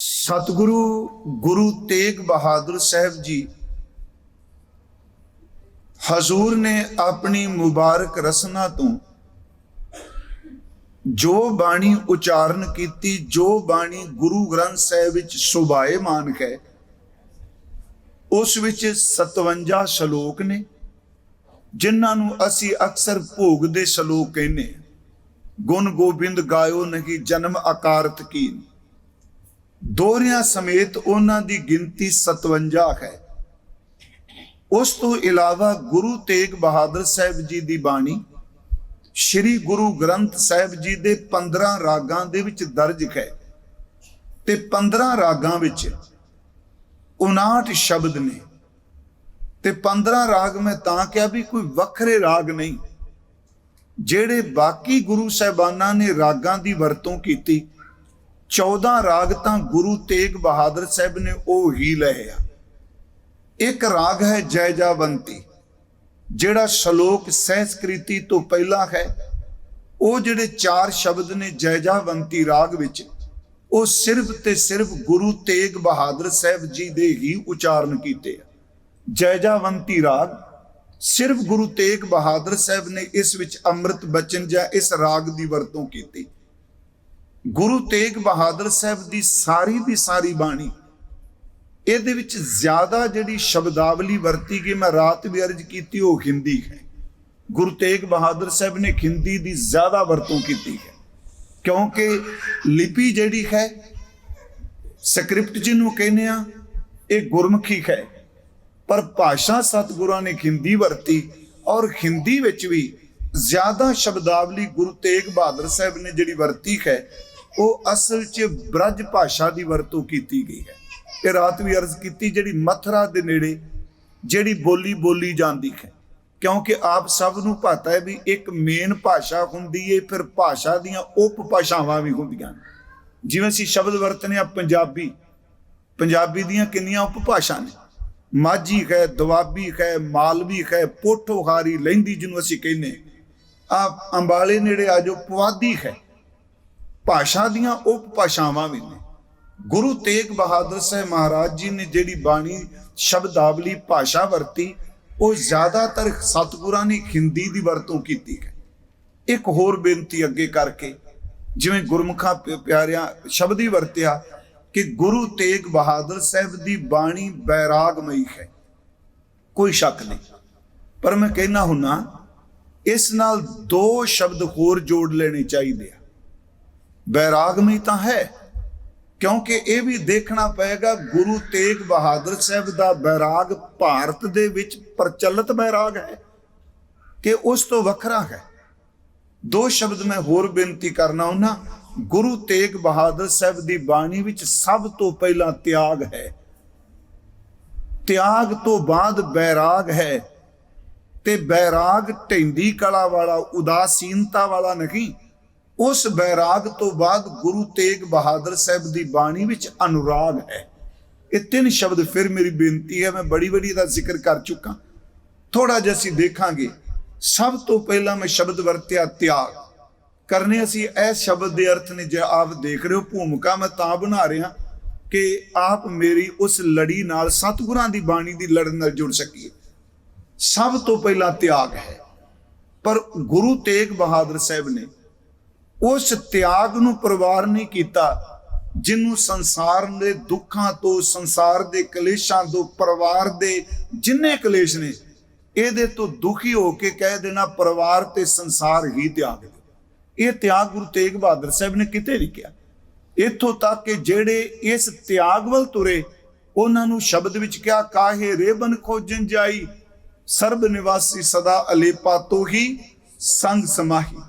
ਸਤਿਗੁਰੂ ਗੁਰੂ ਤੇਗ ਬਹਾਦਰ ਸਾਹਿਬ ਜੀ ਹਜ਼ੂਰ ਨੇ ਆਪਣੀ ਮੁਬਾਰਕ ਰਸਨਾ ਤੋਂ ਜੋ ਬਾਣੀ ਉਚਾਰਨ ਕੀਤੀ, ਜੋ ਬਾਣੀ ਗੁਰੂ ਗ੍ਰੰਥ ਸਾਹਿਬ ਵਿੱਚ ਸੁਭਾਏਮਾਨ ਹੈ, ਉਸ ਵਿੱਚ 57 ਸ਼ਲੋਕ ਨੇ, ਜਿਨ੍ਹਾਂ ਨੂੰ ਅਸੀਂ ਅਕਸਰ ਭੋਗ ਦੇ ਸ਼ਲੋਕ ਕਹਿੰਦੇ ਗੁਣ ਗੋਬਿੰਦ ਗਾਇਓ ਨਹੀਂ ਜਨਮ ਆਕਾਰਤ ਕੀ ਦੋਹਰਿਆਂ ਸਮੇਤ ਉਹਨਾਂ ਦੀ ਗਿਣਤੀ 57 ਹੈ। ਉਸ ਤੋਂ ਇਲਾਵਾ ਗੁਰੂ ਤੇਗ ਬਹਾਦਰ ਸਾਹਿਬ ਜੀ ਦੀ ਬਾਣੀ, ਸ੍ਰੀ ਗੁਰੂ ਗ੍ਰੰਥ ਸਾਹਿਬ ਜੀ ਦੇ 15 ਰਾਗਾਂ ਦੇ ਵਿੱਚ ਦਰਜ ਹੈ ਤੇ 15 ਰਾਗਾਂ ਵਿੱਚ 59 ਸ਼ਬਦ ਨੇ ਤੇ 15 ਰਾਗ ਮੈਂ ਤਾਂ ਕਿਹਾ ਵੀ ਕੋਈ ਵੱਖਰੇ ਰਾਗ ਨਹੀਂ, ਜਿਹੜੇ ਬਾਕੀ ਗੁਰੂ ਸਾਹਿਬਾਨਾਂ ਨੇ ਰਾਗਾਂ ਦੀ ਵਰਤੋਂ ਕੀਤੀ। 14 ਰਾਗ ਤਾਂ ਗੁਰੂ ਤੇਗ ਬਹਾਦਰ ਸਾਹਿਬ ਨੇ ਉਹ ਹੀ ਲਏ ਆ। ਇੱਕ ਰਾਗ ਹੈ ਜੈ ਜਾਵੰਤੀ ਜਿਹੜਾ ਸ਼ਲੋਕ ਸਹਿਸਕ੍ਰਿਤੀ ਤੋਂ ਪਹਿਲਾਂ ਹੈ। ਉਹ ਜਿਹੜੇ ਚਾਰ ਸ਼ਬਦ ਨੇ ਜੈ ਜਾਵੰਤੀ ਰਾਗ ਵਿੱਚ, ਉਹ ਸਿਰਫ ਤੇ ਸਿਰਫ ਗੁਰੂ ਤੇਗ ਬਹਾਦਰ ਸਾਹਿਬ ਜੀ ਦੇ ਹੀ ਉਚਾਰਨ ਕੀਤੇ ਆ। ਜੈ ਜਾਵੰਤੀ ਰਾਗ, ਸਿਰਫ ਗੁਰੂ ਤੇਗ ਬਹਾਦਰ ਸਾਹਿਬ ਨੇ ਇਸ ਵਿੱਚ ਅੰਮ੍ਰਿਤ ਬਚਨ ਜਾਂ ਇਸ ਰਾਗ ਦੀ ਵਰਤੋਂ ਕੀਤੀ। ਗੁਰੂ ਤੇਗ ਬਹਾਦਰ ਸਾਹਿਬ ਦੀ ਸਾਰੀ ਦੀ ਸਾਰੀ ਬਾਣੀ। ਇਹਦੇ ਵਿੱਚ ਜ਼ਿਆਦਾ ਜਿਹੜੀ ਸ਼ਬਦਾਵਲੀ ਵਰਤੀ ਗਈ, ਮੈਂ ਰਾਤ ਵੀ ਅਰਜ ਕੀਤੀ, ਉਹ ਹਿੰਦੀ ਹੈ। ਗੁਰੂ ਤੇਗ ਬਹਾਦਰ ਸਾਹਿਬ ਨੇ ਹਿੰਦੀ ਦੀ ਜ਼ਿਆਦਾ ਵਰਤੋਂ ਕੀਤੀ ਹੈ। ਕਿਉਂਕਿ ਲਿਪੀ ਜਿਹੜੀ ਹੈ, ਸਕ੍ਰਿਪਟ ਜਿਹਨੂੰ ਕਹਿੰਦੇ ਆ, ਇਹ ਗੁਰਮੁਖੀ ਹੈ। ਪਰ ਭਾਸ਼ਾ ਸਤਿਗੁਰਾਂ ਨੇ ਹਿੰਦੀ ਵਰਤੀ ਔਰ ਹਿੰਦੀ ਵਿੱਚ ਵੀ ਜ਼ਿਆਦਾ ਸ਼ਬਦਾਵਲੀ ਗੁਰੂ ਤੇਗ ਬਹਾਦਰ ਸਾਹਿਬ ਨੇ ਜਿਹੜੀ ਵਰਤੀ ਹੈ ਉਹ ਅਸਲ 'ਚ ਬ੍ਰਜ ਭਾਸ਼ਾ ਦੀ ਵਰਤੋਂ ਕੀਤੀ ਗਈ ਹੈ। ਇਹ ਰਾਤ ਵੀ ਅਰਜ਼ ਕੀਤੀ ਜਿਹੜੀ ਮਥਰਾ ਦੇ ਨੇੜੇ ਜਿਹੜੀ ਬੋਲੀ ਬੋਲੀ ਜਾਂਦੀ ਹੈ। ਕਿਉਂਕਿ ਆਪ ਸਭ ਨੂੰ ਪਤਾ ਹੈ ਵੀ ਇੱਕ ਮੇਨ ਭਾਸ਼ਾ ਹੁੰਦੀ ਹੈ ਫਿਰ ਭਾਸ਼ਾ ਦੀਆਂ ਉਪ ਭਾਸ਼ਾਵਾਂ ਵੀ ਹੁੰਦੀਆਂ ਜਿਵੇਂ ਅਸੀਂ ਸ਼ਬਦ ਵਰਤਨੇ ਆ, ਪੰਜਾਬੀ। ਪੰਜਾਬੀ ਦੀਆਂ ਕਿੰਨੀਆਂ ਉਪ ਭਾਸ਼ਾ ਨੇ? ਮਾਝੀ ਹੈ, ਦੁਆਬੀ ਹੈ, ਮਾਲਵੀ ਹੈ, ਪੋਠੋਹਾਰੀ, ਲਹਿੰਦੀ ਜਿਹਨੂੰ ਅਸੀਂ ਕਹਿੰਦੇ ਆ ਅੰਬਾਲੇ ਨੇੜੇ ਆ ਜੋ ਪੁਆਧੀ ਹੈ। ਭਾਸ਼ਾ ਦੀਆਂ ਉਪਭਾਸ਼ਾਵਾਂ ਵੀ ਨੇ। ਗੁਰੂ ਤੇਗ ਬਹਾਦਰ ਸਾਹਿਬ ਮਹਾਰਾਜ ਜੀ ਨੇ ਜਿਹੜੀ ਬਾਣੀ ਸ਼ਬਦਾਵਲੀ ਭਾਸ਼ਾ ਵਰਤੀ, ਉਹ ਜ਼ਿਆਦਾਤਰ ਸਤਿਗੁਰਾਂ ਨੇ ਹਿੰਦੀ ਦੀ ਵਰਤੋਂ ਕੀਤੀ ਹੈ। ਇੱਕ ਹੋਰ ਬੇਨਤੀ ਅੱਗੇ ਕਰਕੇ, ਜਿਵੇਂ ਗੁਰਮੁਖਾਂ ਪਿ- ਪਿਆਰਿਆਂ ਸ਼ਬਦ ਹੀ ਵਰਤਿਆ ਕਿ ਗੁਰੂ ਤੇਗ ਬਹਾਦਰ ਸਾਹਿਬ ਦੀ ਬਾਣੀ ਬੈਰਾਗਮਈ ਹੈ। ਕੋਈ ਸ਼ੱਕ ਨਹੀਂ। ਪਰ ਮੈਂ ਕਹਿਣਾ ਹੁੰਨਾ, ਇਸ ਨਾਲ ਦੋ ਸ਼ਬਦ ਹੋਰ ਜੋੜ ਲੈਣੇ ਚਾਹੀਦੇ ਆ। ਬੈਰਾਗਮਈ ਤਾਂ ਹੈ ਕਿਉਂਕਿ ਇਹ ਵੀ ਦੇਖਣਾ ਪਏਗਾ ਗੁਰੂ ਤੇਗ ਬਹਾਦਰ ਸਾਹਿਬ ਦਾ ਬੈਰਾਗ ਭਾਰਤ ਦੇ ਵਿੱਚ ਪ੍ਰਚਲਿਤ ਬੈਰਾਗ ਹੈ ਕਿ ਉਸ ਤੋਂ ਵੱਖਰਾ ਹੈ ਦੋ ਸ਼ਬਦ ਮੈਂ ਹੋਰ ਬੇਨਤੀ ਕਰਨਾ ਉਹਨਾਂ ਗੁਰੂ ਤੇਗ ਬਹਾਦਰ ਸਾਹਿਬ ਦੀ ਬਾਣੀ ਵਿੱਚ ਸਭ ਤੋਂ ਪਹਿਲਾਂ ਤਿਆਗ ਹੈ ਤਿਆਗ ਤੋਂ ਬਾਅਦ ਬੈਰਾਗ ਹੈ ਤੇ ਬੈਰਾਗ ਢੈਂਦੀ ਕਲਾ ਵਾਲਾ ਉਦਾਸੀਨਤਾ ਵਾਲਾ ਨਹੀਂ ਉਸ ਬੈਰਾਗ ਤੋਂ ਬਾਅਦ ਗੁਰੂ ਤੇਗ ਬਹਾਦਰ ਸਾਹਿਬ ਦੀ ਬਾਣੀ ਵਿੱਚ ਅਨੁਰਾਗ ਹੈ। ਇਹ ਤਿੰਨ ਸ਼ਬਦ ਫਿਰ ਮੇਰੀ ਬੇਨਤੀ ਹੈ, ਮੈਂ ਬੜੀ ਬੜੀ ਦਾ ਜ਼ਿਕਰ ਕਰ ਚੁੱਕਾ। ਥੋੜਾ ਜਿਹਾ ਅਸੀਂ ਦੇਖਾਂਗੇ। ਸਭ ਤੋਂ ਪਹਿਲਾਂ ਮੈਂ ਸ਼ਬਦ ਵਰਤਿਆ ਤਿਆਗ। ਕਰਨੇ ਅਸੀਂ ਇਹ ਸ਼ਬਦ ਦੇ ਅਰਥ ਨੇ, ਜੇ ਆਪ ਦੇਖ ਰਹੇ ਹੋ, ਭੂਮਿਕਾ ਮੈਂ ਤਾਂ ਬਣਾ ਰਿਹਾ ਕਿ ਆਪ ਮੇਰੀ ਉਸ ਲੜੀ ਨਾਲ ਸਤਿਗੁਰਾਂ ਦੀ ਬਾਣੀ ਦੀ ਲੜਨ ਨਾਲ ਜੁੜ ਸਕੀਏ। ਸਭ ਤੋਂ ਪਹਿਲਾਂ ਤਿਆਗ ਹੈ। ਪਰ ਗੁਰੂ ਤੇਗ ਬਹਾਦਰ ਸਾਹਿਬ ਨੇ ਉਸ ਤਿਆਗ ਨੂੰ ਪਰਿਵਾਰ ਨਹੀਂ ਕੀਤਾ, ਜਿਹਨੂੰ ਸੰਸਾਰ ਦੇ ਦੁੱਖਾਂ ਤੋਂ, ਸੰਸਾਰ ਦੇ ਕਲੇਸ਼ਾਂ ਤੋਂ, ਪਰਿਵਾਰ ਦੇ ਜਿੰਨੇ ਕਲੇਸ਼ ਨੇ, ਇਹਦੇ ਤੋਂ ਦੁਖੀ ਹੋ ਕੇ ਕਹਿ ਦੇਣਾ ਪਰਿਵਾਰ ਤੇ ਸੰਸਾਰ ਹੀ ਤਿਆਗ ਦਿਓ ਇਹ ਤਿਆਗ ਗੁਰੂ ਤੇਗ ਬਹਾਦਰ ਸਾਹਿਬ ਨੇ ਕਿਤੇ ਨਹੀਂ ਕਿਹਾ। ਇੱਥੋਂ ਤੱਕ ਕਿ ਜਿਹੜੇ ਇਸ ਤਿਆਗ ਵੱਲ ਤੁਰੇ, ਉਹਨਾਂ ਨੂੰ ਸ਼ਬਦ ਵਿੱਚ ਕਿਹਾ, ਕਾਹੇ ਰੇਬਨ ਖੋਜਨ ਜਾਈ, ਸਰਬ ਨਿਵਾਸੀ ਸਦਾ ਅਲੇਪਾ ਤੋਂ ਹੀ ਸੰਗ ਸਮਾਹੀ।